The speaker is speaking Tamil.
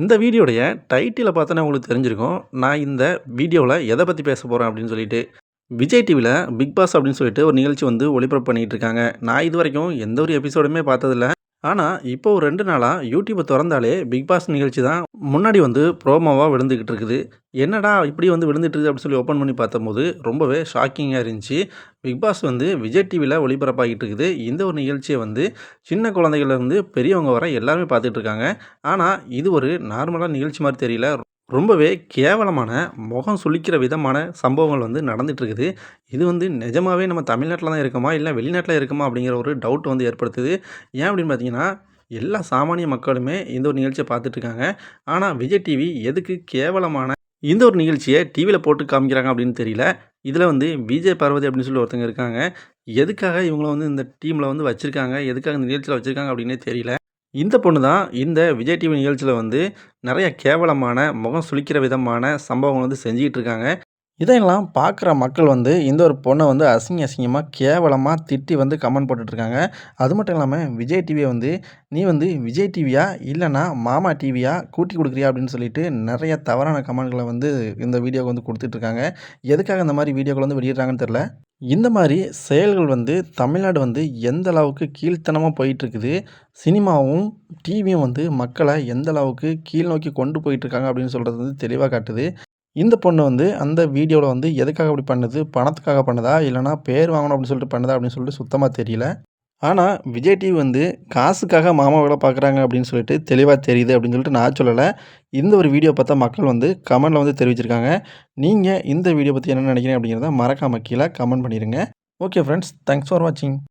இந்த வீடியோடைய டைட்டிலை பார்த்தோன்னே உங்களுக்கு தெரிஞ்சிருக்கும். நான் இந்த வீடியோவில் எதை பற்றி பேச போகிறேன் அப்படின்னு சொல்லிட்டு. விஜய் டிவியில் பிக் பாஸ் அப்படின்னு சொல்லிட்டு ஒரு நிகழ்ச்சி வந்து ஒளிபரப்பு பண்ணிகிட்டு இருக்காங்க. நான் இது வரைக்கும் எந்த ஒரு எபிசோடுமே பார்த்ததில்ல. ஆனால் இப்போ ஒரு ரெண்டு நாளாக யூடியூப்பை திறந்தாலே பிக் பாஸ் நிகழ்ச்சி தான் முன்னாடி வந்து ப்ரோமோவாக விழுந்துக்கிட்டு இருக்குது. என்னடா இப்படி வந்து விழுந்துட்டு இருக்குது அப்படின்னு சொல்லி ஓப்பன் பண்ணி பார்த்தம்போது, ரொம்பவே ஷாக்கிங்காக இருந்துச்சு. பிக் பாஸ் வந்து விஜய் டிவியில் ஒளிபரப்பாகிட்டு இருக்குது. இந்த ஒரு நிகழ்ச்சியை வந்து சின்ன குழந்தைகள்லேருந்து பெரியவங்க வர எல்லாருமே பார்த்துட்டு இருக்காங்க. ஆனால் இது ஒரு நார்மலாக நிகழ்ச்சி மாதிரி தெரியல. ரொம்பவே கேவலமான, முகம் சுளிக்கிற விதமான சம்பவங்கள் வந்து நடந்துகிட்ருக்குது இது வந்து நிஜமாகவே நம்ம தமிழ்நாட்டில் தான் இருக்கோமா? இல்லை வெளிநாட்டில் இருக்கோமா? அப்படிங்கிற ஒரு டவுட் வந்து ஏற்படுத்துது. ஏன் அப்படின்னு பார்த்தீங்கன்னா, எல்லா சாமானிய மக்களுமே இந்த ஒரு நிகழ்ச்சியை பார்த்துட்ருக்காங்க ஆனால் விஜய் டிவி எதுக்கு கேவலமான இந்த ஒரு நிகழ்ச்சியை டிவியில் போட்டு காமிக்கிறாங்க அப்படின்னு தெரியல. இதில் வந்து விஜய் பார்வதி அப்படின்னு சொல்லி ஒருத்தங்க இருக்காங்க. எதுக்காக இவங்கள வந்து இந்த டீமில் வந்து வச்சுருக்காங்க எதுக்காக இந்த நிகழ்ச்சியில் வச்சுருக்காங்க அப்படின்னே தெரியல. இந்த பொண்ணு தான் இந்த விஜய் டிவி நிகழ்ச்சியில் வந்து நிறைய கேவலமான, முகம் சுளிக்கிற விதமான சம்பவங்கள் வந்து செஞ்சுக்கிட்டு இருக்காங்க. இதையெல்லாம் பார்க்குற மக்கள் வந்து இந்த ஒரு பொண்ணை வந்து அசிங்க அசிங்கமாக கேவலமாக திட்டி வந்து கமெண்ட் போட்டுட்ருக்காங்க அது மட்டும் இல்லாமல் விஜய் டிவியை வந்து, "நீ வந்து விஜய் டிவியா? இல்லைன்னா மாமா டிவியா? கூட்டி கொடுக்குறியா அப்படின்னு சொல்லிட்டு நிறைய தவறான கமெண்ட்களை வந்து இந்த வீடியோவுக்கு வந்து கொடுத்துட்ருக்காங்க எதுக்காக இந்த மாதிரி வீடியோக்கள் வந்து வெளியிடுறாங்கன்னு தெரில இந்த மாதிரி செயல்கள் வந்து தமிழ்நாடு வந்து எந்த அளவுக்கு கீழ்த்தனமாக போயிட்டுருக்குது. சினிமாவும், டிவியும் வந்து மக்களை எந்த அளவுக்கு கீழ் நோக்கி கொண்டு போயிட்டுருக்காங்க அப்படின்னு சொல்கிறது வந்து தெளிவாக காட்டுது. இந்த பொண்ணு வந்து அந்த வீடியோவில் வந்து எதுக்காக அப்படி பண்ணுது? பணத்துக்காக பண்ணுதா? இல்லைனா பேர் வாங்கணும் அப்படின்னு சொல்லிட்டு பண்ணுதா? அப்படின்னு சொல்லிட்டு சுத்தமாக தெரியல. ஆனால் விஜய் டிவி வந்து காசுக்காக மாமா வேலை பார்க்குறாங்க அப்படின்னு சொல்லிட்டு தெளிவாக தெரியுது அப்படின்னு சொல்லிட்டு நான் சொல்லலை இந்த ஒரு வீடியோ பார்த்தா மக்கள் வந்து கமெண்ட்டில் வந்து தெரிவிச்சிருக்காங்க. நீங்கள் இந்த வீடியோ பற்றி என்ன நினைக்கிறீங்க அப்படிங்கிறத மறக்காம கீழே கமெண்ட் பண்ணிடுங்க ஓகே ஃப்ரெண்ட்ஸ் தேங்க்ஸ் ஃபார் வாட்சிங்.